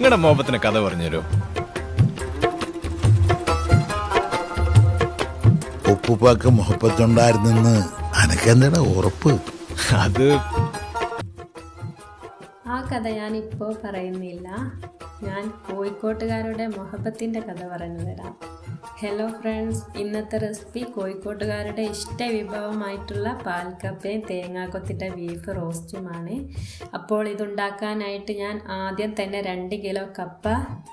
നിങ്ങളുടെ മോപത്തിന് കഥ പറഞ്ഞുതരൂ? ഉപ്പുപ്പാക്ക് മുഹപ്പത്തുണ്ടായിരുന്നെന്ന് അനക്കെന്താണ് ഉറപ്പ്? അത് ആ കഥ ഞാൻ ഇപ്പോൾ പറയുന്നില്ല. ഞാൻ കോഴിക്കോട്ടുകാരുടെ മൊഹബത്തിന്റെ കഥ പറഞ്ഞു തരാം. ഹലോ ഫ്രണ്ട്സ് ഇന്നത്തെ റെസിപ്പി കോഴിക്കോട്ടുകാരുടെ ഇഷ്ട വിഭവമായിട്ടുള്ള പാൽക്കപ്പയും തേങ്ങാക്കൊത്തിട്ട ബീഫ് റോസ്റ്റുമാണ് അപ്പോൾ ഇതുണ്ടാക്കാനായിട്ട് ഞാൻ ആദ്യം തന്നെ രണ്ട് കിലോ കപ്പ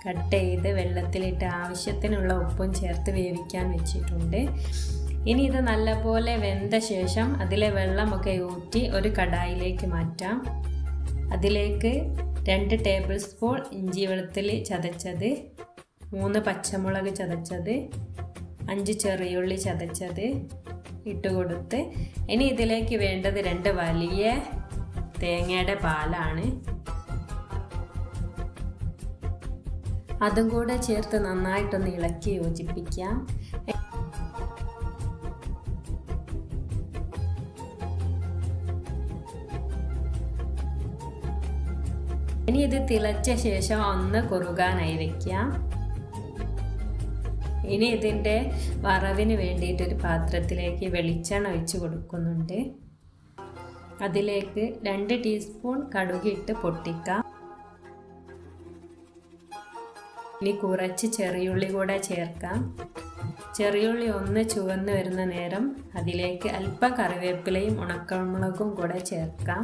കട്ട് ചെയ്ത് വെള്ളത്തിലിട്ട് ആവശ്യത്തിനുള്ള ഉപ്പും ചേർത്ത് വേവിക്കാൻ വെച്ചിട്ടുണ്ട്. ഇനി ഇത് നല്ലപോലെ വെന്ത ശേഷം അതിലെ വെള്ളമൊക്കെ ഊറ്റി ഒരു കടായിലേക്ക് മാറ്റാം. അതിലേക്ക് രണ്ട് ടേബിൾ സ്പൂൺ ഇഞ്ചി വെളുത്തുള്ളി ചതച്ചത്. മൂന്ന് പച്ചമുളക് ചതച്ചത് അഞ്ച് ചെറിയുള്ളി ചതച്ചത് ഇട്ട് കൊടുത്ത്. ഇനി ഇതിലേക്ക് വേണ്ടത് രണ്ട് വലിയ തേങ്ങയുടെ പാലാണ്. അതും കൂടെ ചേർത്ത് നന്നായിട്ടൊന്ന് ഇളക്കി യോജിപ്പിക്കാം. ഇനി ഇത് തിളച്ച ശേഷം ഒന്ന് കുറുകാനായി വെക്കാം. ഇനി ഇതിന്റെ വറവിന് വേണ്ടിയിട്ട് ഒരു പാത്രത്തിലേക്ക് വെളിച്ചെണ്ണ ഒഴിച്ച് കൊടുക്കുന്നുണ്ട്. അതിലേക്ക് രണ്ട് ടീസ്പൂൺ കടുകിട്ട് പൊട്ടിക്കാം. ഇനി കുറച്ച് ചെറിയുള്ളി കൂടെ ചേർക്കാം. ചെറിയുള്ളി ഒന്ന് ചുവന്ന് വരുന്ന നേരം അതിലേക്ക് അല്പം കറിവേപ്പിലയും ഉണക്കമുളകും കൂടെ ചേർക്കാം.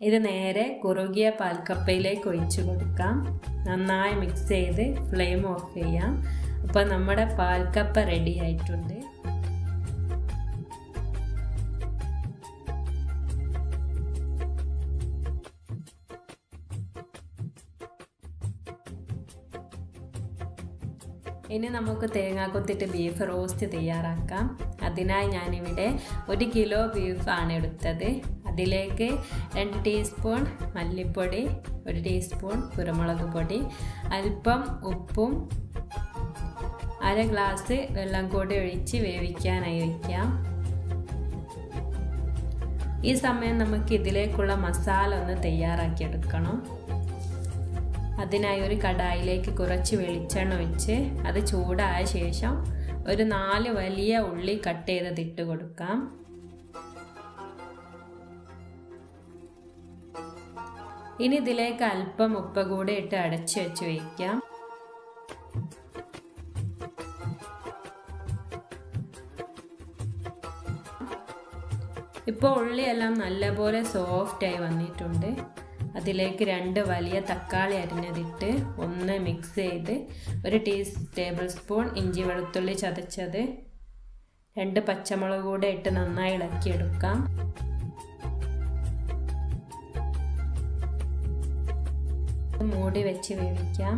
ഇത് നേരെ കുറുകിയ പാൽക്കപ്പയിലേക്ക് ഒഴിച്ചു കൊടുക്കാം. നന്നായി മിക്സ് ചെയ്ത് ഫ്ലെയിം ഓഫ് ചെയ്യാം. അപ്പോൾ നമ്മുടെ പാൽക്കപ്പ റെഡി ആയിട്ടുണ്ട്. ഇനി നമുക്ക് തേങ്ങാക്കൊത്തിട്ട് ബീഫ് റോസ്റ്റ് തയ്യാറാക്കാം. അതിനായി ഞാനിവിടെ ഒരു കിലോ ബീഫാണ് എടുത്തത്. അതിലേക്ക് രണ്ട് ടീസ്പൂൺ മല്ലിപ്പൊടി ഒരു ടീസ്പൂൺ കുരുമുളക് പൊടി അല്പം ഉപ്പും അര ഗ്ലാസ് വെള്ളം കൂടി ഒഴിച്ച് വേവിക്കാനായി വയ്ക്കാം. ഈ സമയം നമുക്ക് ഇതിലേക്കുള്ള മസാല ഒന്ന് തയ്യാറാക്കിയെടുക്കണം അതിനായി ഒരു കടായിലേക്ക് കുറച്ച് വെളിച്ചെണ്ണ ഒഴിച്ച് അത് ചൂടായ ശേഷം ഒരു നാല് വലിയ ഉള്ളി കട്ട് ചെയ്തത് ഇട്ട് കൊടുക്കാം. ഇനി ഇതിലേക്ക് അല്പം ഉപ്പ് കൂടെ ഇട്ട് അടച്ചു വെച്ച് വയ്ക്കാം ഇപ്പോൾ ഉള്ളിയെല്ലാം നല്ലപോലെ സോഫ്റ്റായി വന്നിട്ടുണ്ട്. അതിലേക്ക് രണ്ട് വലിയ തക്കാളി അരിഞ്ഞതിട്ട് ഒന്ന് മിക്സ് ചെയ്ത് ഒരു ടീ ടേബിൾ സ്പൂൺ ഇഞ്ചി വെളുത്തുള്ളി ചതച്ചത്. രണ്ട് പച്ചമുളക് കൂടെ ഇട്ട് നന്നായി ഇളക്കിയെടുക്കാം. മൂടി വെച്ച് വേവിക്കാം.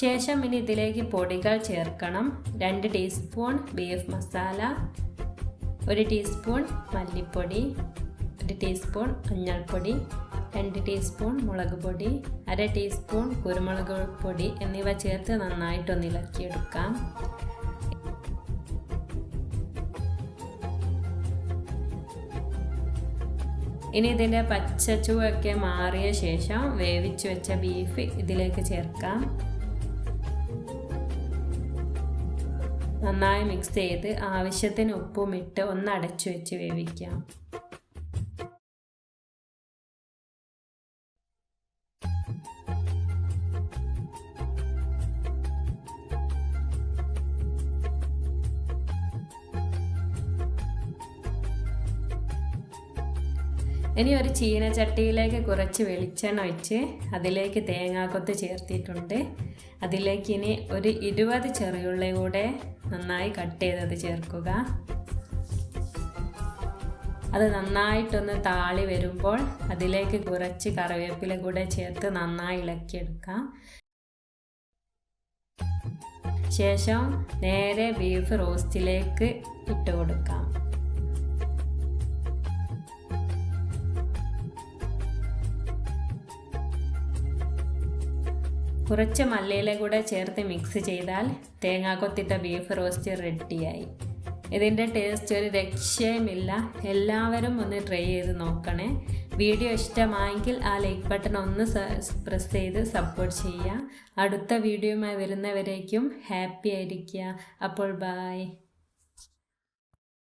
ശേഷം ഇനി ഇതിലേക്ക് പൊടികൾ ചേർക്കണം. രണ്ട് ടീസ്പൂൺ ബീഫ് മസാല ഒരു ടീസ്പൂൺ മല്ലിപ്പൊടി ഒരു ടീസ്പൂൺ മഞ്ഞൾപ്പൊടി രണ്ട് ടീസ്പൂൺ മുളക് പൊടി അര ടീസ്പൂൺ കുരുമുളക് പൊടി എന്നിവ ചേർത്ത് നന്നായിട്ടൊന്ന് ഇളക്കിയെടുക്കാം. ഇനി ഇതിന്റെ പച്ചച്ചുവൊക്കെ മാറിയ ശേഷം വേവിച്ച് വെച്ച ബീഫ് ഇതിലേക്ക് ചേർക്കാം. നന്നായി മിക്സ് ചെയ്ത് ആവശ്യത്തിന് ഉപ്പും ഇട്ട് ഒന്ന് അടച്ചു വെച്ച് വേവിക്കാം. ഇനി ഒരു ചീനച്ചട്ടിയിലേക്ക് കുറച്ച് വെളിച്ചെണ്ണ ഒഴിച്ച് അതിലേക്ക് തേങ്ങാക്കൊത്ത് ചേർത്തിട്ടുണ്ട്. അതിലേക്ക് ഇനി ഒരു ഇരുപത് ചെറിയുള്ളി കൂടെ നന്നായി കട്ട് ചെയ്തത് ചേർക്കുക. അത് നന്നായിട്ടൊന്ന് താളി വരുമ്പോൾ അതിലേക്ക് കുറച്ച് കറിവേപ്പില കൂടെ ചേർത്ത് നന്നായി ഇളക്കിയെടുക്കാം. ശേഷം നേരെ ബീഫ് റോസ്റ്റിലേക്ക് ഇട്ട് കൊടുക്കാം. കുറച്ച് മല്ലിയില കൂടെ ചേർത്ത് മിക്സ് ചെയ്താൽ തേങ്ങാക്കൊത്തിട്ട ബീഫ് റോസ്റ്റ് റെഡിയായി ഇതിന്റെ ടേസ്റ്റ് ഒരു രക്ഷയുമില്ല. എല്ലാവരും ഒന്ന് ട്രൈ ചെയ്ത് നോക്കണേ. വീഡിയോ ഇഷ്ടമായെങ്കിൽ ആ ലൈക്ക് ബട്ടൺ ഒന്ന് പ്രസ് ചെയ്ത് സപ്പോർട്ട് ചെയ്യുക. അടുത്ത വീഡിയോയുമായി വരുന്നവരേക്കും ഹാപ്പി ആയിരിക്കുക. അപ്പോൾ ബായ്